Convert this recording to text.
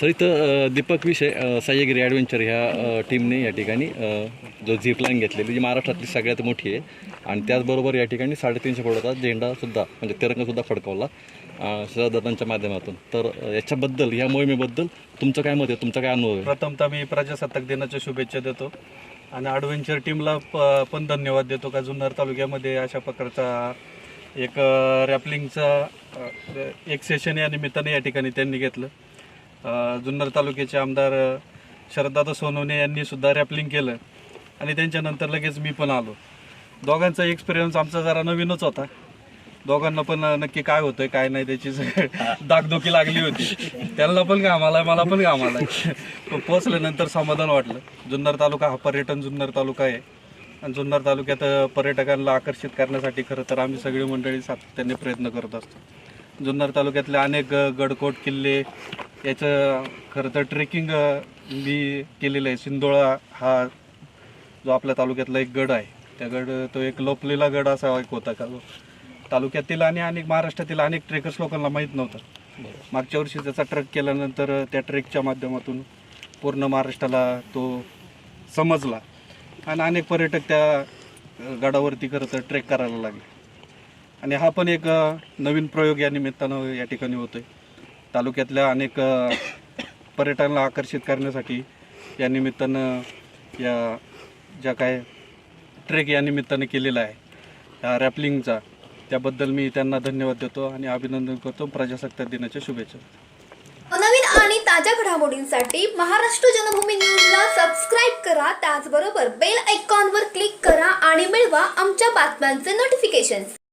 Sir इथं दीपक विषय सह्यागिरी adventure ह्या टीमने या ठिकाणी जो झिपलाईन घेतलेली जी महाराष्ट्रातली सगळ्यात मोठी आहे. आणि त्याचबरोबर या ठिकाणी साडेतीनशे फुटाचा झेंडासुद्धा म्हणजे तिरंगासुद्धा फडकवला श्रद्धांच्या माध्यमातून. तर याच्याबद्दल ह्या मोहिमेबद्दल तुमचं काय मत आहे? तुमचा काय अनुभव आहे? प्रथमतः मी प्रजासत्ताक दिनाच्या शुभेच्छा देतो. आणि ॲडव्हेंचर टीमला प- पण धन्यवाद देतो का जुन्नर तालुक्यामध्ये अशा प्रकारचा एक रॅपलिंगचा एक सेशन या निमित्ताने या ठिकाणी त्यांनी घेतलं. जुन्नर तालुक्याचे आमदार शरददादा सोनवणे यांनी सुद्धा रॅपलिंग केलं. आणि त्यांच्यानंतर लगेच मी पण आलो. दोघांचा एक्सपिरियन्स आमचा जरा नवीनच होता. दोघांना पण नक्की काय होतंय काय नाही त्याची दागदुखी लागली होती. त्यांना पण कामाला मला पण कामाला पण पोचल्यानंतर समाधान वाटलं. जुन्नर तालुका हा पर्यटन जुन्नर तालुका आहे. आणि जुन्नर तालुक्यात पर्यटकांना आकर्षित करण्यासाठी खरं तर आम्ही सगळी मंडळी सातत्याने प्रयत्न करत असतो. जुन्नर तालुक्यातले अनेक गडकोट किल्ले याचं खरं तर ट्रेकिंग मी केलेलं आहे. सिंदोळा हा जो आपल्या तालुक्यातला एक गड आहे. त्या गड तो एक लोपलेला गड असा एक होता का? तालुक्यातील आणि अनेक महाराष्ट्रातील अनेक ट्रेकर्स लोकांना माहीत नव्हतं. मागच्या वर्षी त्याचा ट्रेक केल्यानंतर त्या ट्रेकच्या माध्यमातून पूर्ण महाराष्ट्राला तो समजला. आणि अनेक पर्यटक त्या गडावरती खरं तर ट्रेक करायला लागले. आणि हा पण एक नवीन प्रयोग या निमित्तानं या ठिकाणी होतोय. तालुक्यातल्या अनेक पर्यटनाला आकर्षित करण्यासाठी या निमित्तानं या ज्या काय ट्रेक या निमित्तानं केलेला आहे या रॅपलिंगचा त्याबद्दल मी त्यांना धन्यवाद देतो आणि अभिनंदन करतो. प्रजासत्ताक दिनाच्या शुभेच्छा. नवीन आणि ताज्या घडामोडींसाठी महाराष्ट्र जनभूमी न्यूजला सबस्क्राईब करा. त्याचबरोबर बेल आयकॉनवर क्लिक करा आणि मिळवा आमच्या बातम्यांचे नोटिफिकेशन्स